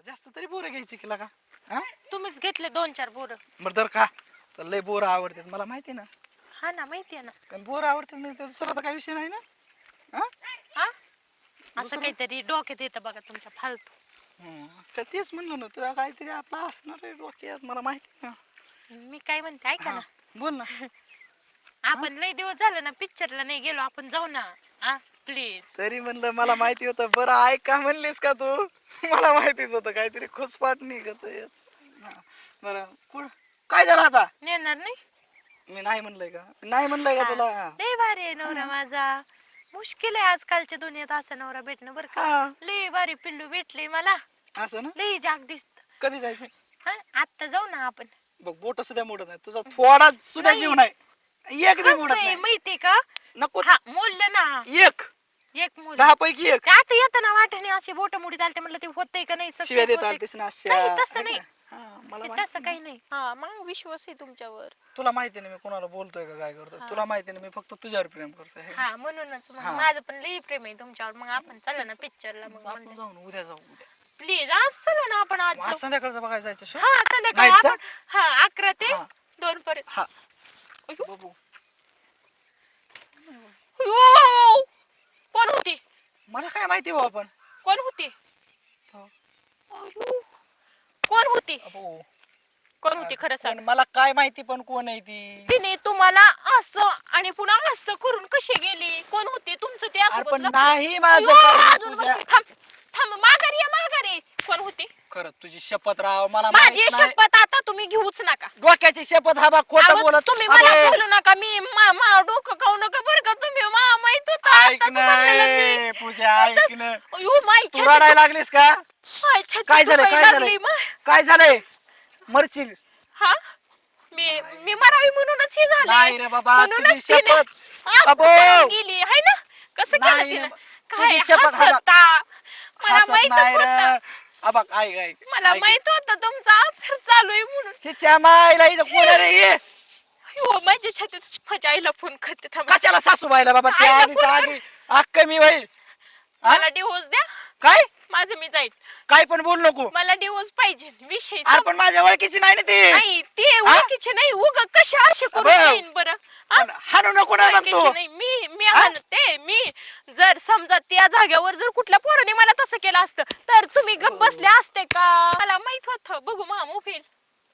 जरा जास्त तरी बोर घ्यायची की का हा? तुम्हीच घेतले दोन चार बोर. बरं तर का तुला लय बोर आवडतात मला माहिती ना. हा ना माहितीये ना. कारण बोर आवडतात नाही तर दुसरा तर काही विषय नाही ना. हा? हा? असं दुसरं? काहीतरी डोक्यात येतं बघा तुमच्या फालतू. हम्म. तर तेच म्हणलं ना तुला काहीतरी आपला असणार आहे डोक्यात मला माहिती ना. मी काय म्हणते ऐका हा, ना बोल ना. आपण लय दिवस झालं ना पिक्चरला नाही गेलो आपण जाऊ ना. हा प्लीज तरी म्हणलं मला माहिती होतं बरं ऐक का म्हणलीस का तू? मला माहितीच होतं काहीतरी खुसपाट निघत बरं कुठ काय झालं आता? नेणार नाही? मी नाही म्हणलंय का? नाही म्हणलंय का. तुला? हा. लय भारी आहे नवरा माझा. मुश्किल आहे आजकालच्या दुनियेत असं नवरा भेटणं बरं का? हा. लय भारी पिल्लू भेटली मला. असं ना? लय जाग दिसत. कधी जायचं? हा आता जाऊ ना आपण. बघ बोट सुद्धा मोडत नाही. तुझा थोडा सुद्धा नाही. जीव नाही. एक बी कसं मोडत आहे नाही. माहितीये का? नको. हा ना. एक. एक मोड दहा पैकी एक आता येताना वाटाने असे बोट मुडीत आलते म्हणलं ते होतंय का नाही success शिव्या देत होतंय. आलतीस ना नाही, अशा तसं नाही. हा, मला ते माहिती तसं काही नाही. हा मग विश्वास आहे तुमच्यावर. तुला माहिती नाही मी कोणाला बोलतोय का काय करतोय? हा. तुला माहिती नाही मी फक्त तुझ्यावर प्रेम करतोय हा म्हणूनच मग हा. माझं पण लई प्रेम आहे तुमच्यावर. मग आपण चला ना पिक्चरला मग आपण जाऊ ना उद्या जाऊ उद्या. प्लीज आज चला ना आपण आज मग आज जाऊ. संध्याकाळचं बघायला जायचं हा संध्याकाळी Night चा? आपण हा अकरा ते हा. दोन पर्यंत. हा. बघू. अयो! कोण होती मला काय माहिती भाऊ आपण कोण होती हो. अयो! कोण होती अबो. कोण होती खरं सांग पण मला काय माहिती पण कोण आहे ती तिने तुम्हाला असं आणि पुन्हा असं करून कशी गेली कोण होती तुमचं ते असं पण? नाही माझं अयो, अजून तुझ्या बघते. थांब थांब माघारी या माघारी कोण होती? खरं तुझी शपथ राव मला माझी माहीत नाही. शपथ आता तुम्ही घेऊच नका. डोक्याची शपथ हा बा खोटं अहो, बोलत तुम्ही मला अबे, बोलू नका मी मा मा डोकं खाऊ नका बरं का तुम्ही. मा माहीत होतं ऐक आताच म्हणलेलं मी. ना पूजा ऐक ना. अयो, माई तू छाती रडायला लागलीस का? छाती काय झालं दुखायला काय लागली, झालं काय झालंय? मरशील. हा? मी मी मरावी म्हणूनच हे झाले. नाही रे बाबा तुझी शपथ. अबो. गेली हाय ना? कसं केलं नाही तिनं? रे, काय तुझी शपथ हसता मला हसत माहितच नाही होतं. अबा ऐक ऐक मला. माहीत होतं तुमचा अफेअर चालू आहे म्हणून हिच्या मायला इथं कोण रे हे? अयो, माझ्या छातीत माझ्या आईला फोन करते थांबा कशाला सासूबाईला बाबा त्या आईला आधीच फोन. आधी अक्क मी बाई हा? मला डिवोर्स द्या काय माझं मी जाईल काय पण बोल नको मला डिवोर्स पाहिजे विषय अरे संप- पण माझ्या ओळखीची नाही ना ती नाही ते हा? ओळखीचे नाही उग कशा असे करून अबे. येईन बरं हा? पण हाणू नको ना मग तू नाही मी मी हा? ते मी जर समजा त्या जागेवर जर कुठल्या पोराने मला तसं केलं असतं तर तुम्ही गप बसले असते का? मला माहीत होतं. बघू मा मोबाईल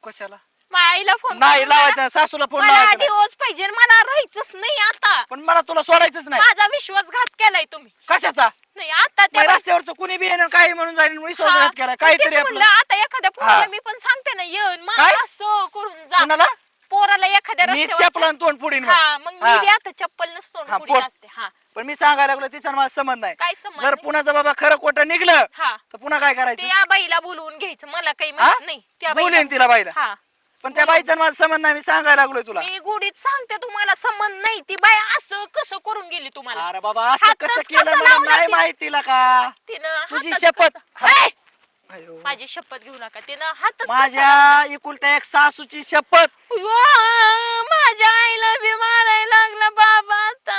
कशाला? माझ्या आईला फोन नाही लावायचा सासूला फोन मला लावायचा नाही. डिवोर्स पाहिजे मला राहायचंच नाही आता. पण मला तुला सोडायचंच नाही. माझा विश्वासघात केलाय तुम्ही. कशाचा? नाही आता त्या रस्त्यावरचं कुणी बी येणं काही म्हणून जाईल हा, विश्वासघात केला तेच काहीतरी म्हणलं, आता एखाद्या पोराला हा. मी पण सांगते ना येऊन काय? असं करून जा. कुणाला? पोराला एखाद्या मी रस्त्यावर चपलन तोंड पुढीन मग. हा मग मी हा. बी आता चप्पल नसतो हा, पुढे पोट. असते. हा. पण मी सांगायला लागलो तिचा माझा संबंध नाही. काय समज जर पुण्याचं बाबा खरं खोटं निघलं हा. तर पुन्हा काय करायचं? या बाईला बोलवून घ्यायचं मला काही हा? माहीत नाही. त्या बोलेन बाईला. तिला बाईला. हा. पण त्या बाईचा माझा संबंध नाही मी सांगायला लागलोय तुला. मी गुढीत सांगते तुम्हाला संबंध नाही. ती बाई असं कसं करून गेली तुम्हाला? अरे बाबा असं हातच कसं कसं केलं मला लावलं नाही तिला? माहिती तिला का? तिनं तुझी शपथ. कसं- हा. माझी शपथ घेऊ नका. तिनं हातच कसं माझ्या? एकुलत्या एक सासूची शपथ. माझ्या आईला बी मारायला लागला बाबा आता.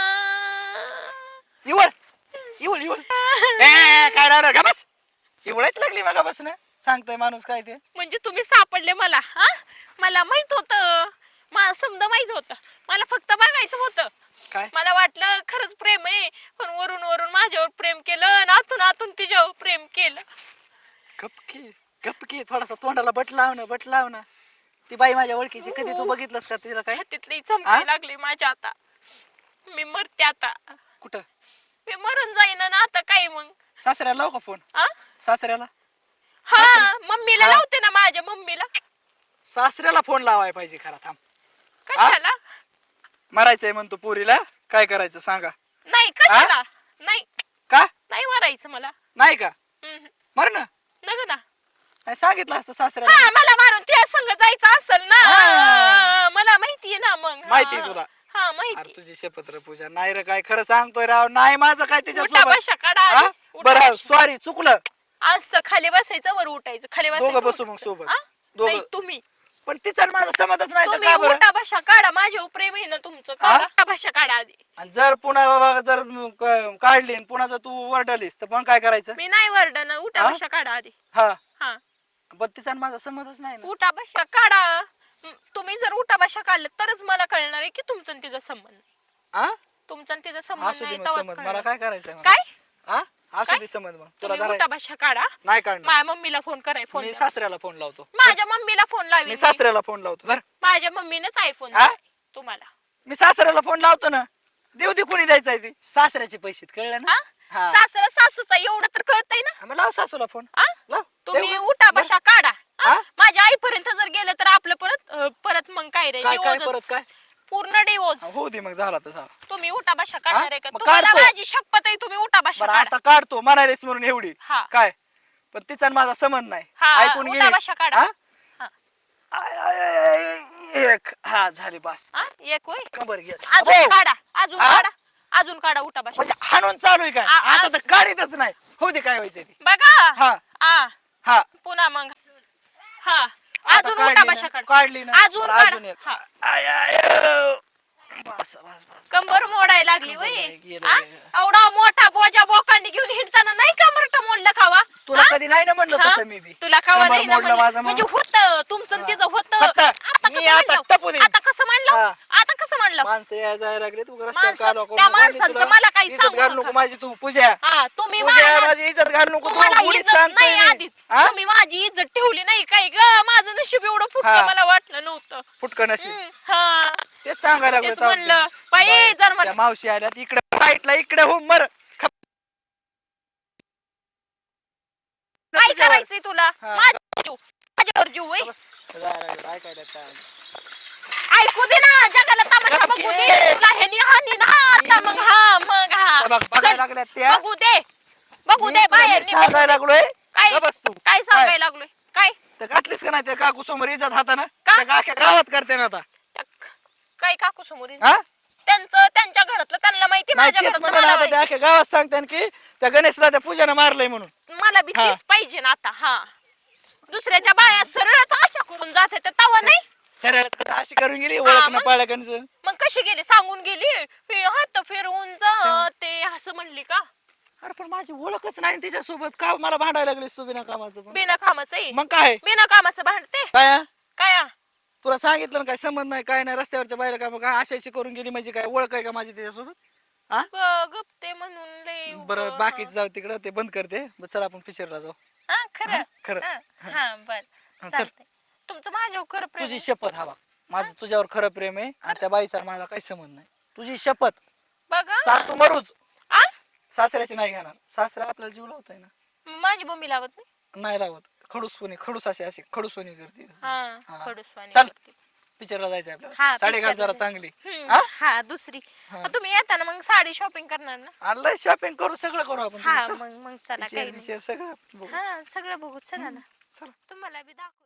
इवळ इवळ इवळ. ए, काय राहिलं का बस. लागली मग बस ना सांगतोय माणूस काय ते. म्हणजे तुम्ही सापडले मला हा? मला माहीत होत. मला समजा माहीत होत. मला फक्त बघायचं होतं. काय? मला वाटलं खरंच प्रेम आहे. पण वरून वरून माझ्यावर प्रेम केलं आणि आतून आतून तिच्यावर प्रेम केलं. गपकी गपकी थोडासा तोंडाला बट लाव ना बट लाव ना ती बाई माझ्या ओळखीची कधी तू बघितलंस का तिला काय? छातीतली चमकायला लागली माझ्या आता. मी मरते आता. कुठं? मी मरून जाईन ना आता काय मग? सासऱ्याला लाव का फोन? आ? सासऱ्याला? हा मम्मीला हा? लावते ना माझ्या मम्मीला. सासऱ्याला फोन लावाय पाहिजे खरा थांब. कशाला? मरायचंय म्हणतो पुरीला. काय करायचं सांगा. नाही कशाला? नाही. का? नाही मारायचं मला. नाही का? हम्म. मर ना. नग ना नाही सांगितलं असतं सासऱ्याला हा मला मारून त्या संग जायचं असेल ना हा. मला माहितीये ना मग हा. माहितीये तुला. हा अरे माहिती तुझी शपथ रे पूजा नाही रे काय खरं सांगतोय राव नाही माझं काय उठा त्याच्यासोबत बशा काढा? आधी. उठा बरं बशा. सॉरी चुकलं असं खाली बसायचं वर उठायचं खाली बसायचं दोघं बसू मग. सोबत. हा? दोघं. नाही तुम्ही पण तिचा आणि माझा समजच नाही तर तुम्ही का बरं? उठा बशा काढा माझ्या प्रेम आहे ना तुमचं. काढा उठा बशा काढा आधी. आणि जर पुन्हा बाबा जर क- काढली आणि पुन्हा जर तू वरडलीस तर मग काय करायचं? मी नाही वरडन उठा हा? बशा काढा आधी. हा. हा. पण तिचा आणि माझा संमतच नाही ना. उठा बशा काढा. म, तुम्ही जर उठा बशा काढलं तरच मला कळणार आहे की तुमचं आणि तिचा संबंध. हा तुमचं आणि तिचा संबंध असू दे नाही मग तेव्हाच समज मला कळणार. काय करायचंय मग? काय? हा असू? दे समज मग. तुला तुम्ही धराय उठा बशा काढा. नाही काढणार. माझ्या मम्मीला फोन कराय फोन मी सासऱ्याला फोन लावतो. माझ्या मम्मीला फोन लावी मी सासऱ्याला फोन लावतो. धर. माझ्या मम्मीनेच आयफोन हा? तुम्हाला. मी सासऱ्याला फोन लावतो ना देऊ दे कोणी द्यायचा ते. सासऱ्याचे पैसे कळलं ना? हा? हा. सासरा सासूचा एवढं तर कळतंय ना? हा, मग लाव सासूला फोन. हा? लाव. तुम्ही देऊ उठा. बशा काढा. हा? हा? माझ्या आईपर्यंत जर गेलं तर आपलं परत अं, परत मग काय रे? काय काय divorce परत. काय? पूर्ण डिवोर्स हा, होऊ दे मग झाला तर झाला तुम्ही उठा बशा काढणार आहे का? मग तुम्हाला काढतो. माझी शपथ आहे तुम्ही उठा बशा बरं काढा. आता काढतो म्हणालेस म्हणून एवढी. हा. काय? पण तिचा आणि माझा संबंध नाही. हा ऐकून उठा बशा काढा. हा? हा. आय, आय, आय, आय, एक. हा झाली बस. हा? एक होय? कंबर घे अजून अबो, काढा अजून हा? काढा अजून काढा उठा बशा म्हणजे हाणून चालू आहे काय आ- आ- आता तर काढीतच नाही. होऊ दे काय व्हायचं ते. बघा. हा. हा हा. पुन्हा मग. हा. आता अजून काढली बशा ना, काढा काढली ना अजून बरं, काढा. अजून एक. हा. आय, आय, आय. बस बस बस कंबर मोडायला लागली कंबर वय गेलं, हा? गेलं. एवढा मोठा बोजा बोकांनी घेऊन हिंडताना नाही कमरट मोडलं खावा तुला हा? कधी नाही ना म्हणलं हा? तसं मी बी तुला कंबर नाही ना मोडलं म्हणलं. माझं मग. म्हणजे होत तुमचं आणि तिचं होत. आता मी कसं आता म्हणलं टपू देईन. आता कसं म्हणलं हा. आता म्हणलं माणसं या जायला लागले तू रस्त्यावर माणसं- कालो करू त्या नको आणि माणसांचं तुला मला काही इज्जत सांगू घालू नका. नको माझी तू पूजा हा तुम्ही पूजा मला- माझी इज्जत घालू नको तू तुम्हाला उडीत इज्जत सांगतोय नाही मी. हा? तुम्ही माझी इज्जत ठेवली नाही काय ग माझं नशीब एवढं हा. फुटलं मला वाटलं नव्हतं हम्म, हा तेच सांगायला लागलो तेच म्हणलं बाई जर त्या मावशी आल्या इकडे साईडला इकडे हो मर खप. काय करायचंय तुला हा. माझ्या जीव माझ्यावर जीव वय जायला लागलो, ऐकायला काय. ऐकू दे ना जगाला तमाशा बघू. दे तुला ह्यानी हानी ना आता मग हा मग हा. बघ, बघायला चल, लागल्या त्या. बघू दे बघू दे बाहेर निघू सांगायला. लागलोय. काय बस तू. काय सांगायला लागलोय? काय? तर घातलीस का नाही त्या काकू समोर इज्जत हाताना? का? त्या काक्या गावात करते ना आता. त्या- काय काकू समोर हा? त्यांचं त्यांच्या घरातलं त्यांना माहिती नाही माझ्या तेच घरातलं म्हणलं मला आता त्या माहिती. अख्ख्या गावात सांगते की त्या गणेशला त्या पूजानं मारलंय म्हणून. मला बी हा. पाहिजे ना आता हा. दुसऱ्याच्या बाया सरळच आशा करून जाते तर तवा नाही? सरळ अशी करून गेली ओळख मग? पाळ्या गणचं मग कशी गेली? सांगून गेली? "हे हात फिरवून जा ते असं म्हणली का? अरे पण माझी ओळखच नाही तिच्या सोबत का मला भांडायला लागलीस तू बिना कामाचं पण? बिना कामाचं. मग काय? बिना कामाचं भांडते. काय हा? काय हा? तुला सांगितलं ना काय संबंध नाही काय नाही रस्त्यावरच्या बाहेर काय मग काय अशाशी करून गेली म्हणजे काय ओळख आहे का माझी त्याच्यासोबत हा? ग- गप्ते म्हणून लय बरं बाकीच जाऊ तिकडं ते बंद करते. बरं, चल आपण पिक्चरला जाऊ. हा. हा, खरं. हा, खरं. हा, हा बर. हा, चल. चालतंय. तुमचं माझ्यावर खरं प्रेम तुझी आहे? शपथ हवा. माझं तुझ्यावर खरं प्रेम आहे. आणि त्या बाईचा माझा काही संबंध नाही. तुझी शपथ. बघा. सासू मरूच. आ? सासऱ्याची नाही घेणार. सासरा आपल्याला जीव लावताय ना. माझी मम्मी लावत नाही? नाही लावत. खडूसपणी खडूस अशी अशी खडूसपणी करते. हा हा. खडूसवाणी चल. करते. पिक्चरला जायचं हा, आपल्याला साडी घाल picture ला जरा चांगली. हम्म, हा? हा दुसरी. हा. मग तुम्ही येताना मग साडी शॉपिंग करणार ना? आणलंय शॉपिंग करू सगळं करू आपण हा चल. मग मग चला काही नाही. सगळं बघू. हा सगळं बघू. चला ना. चला. तुम्हाला बी दाखव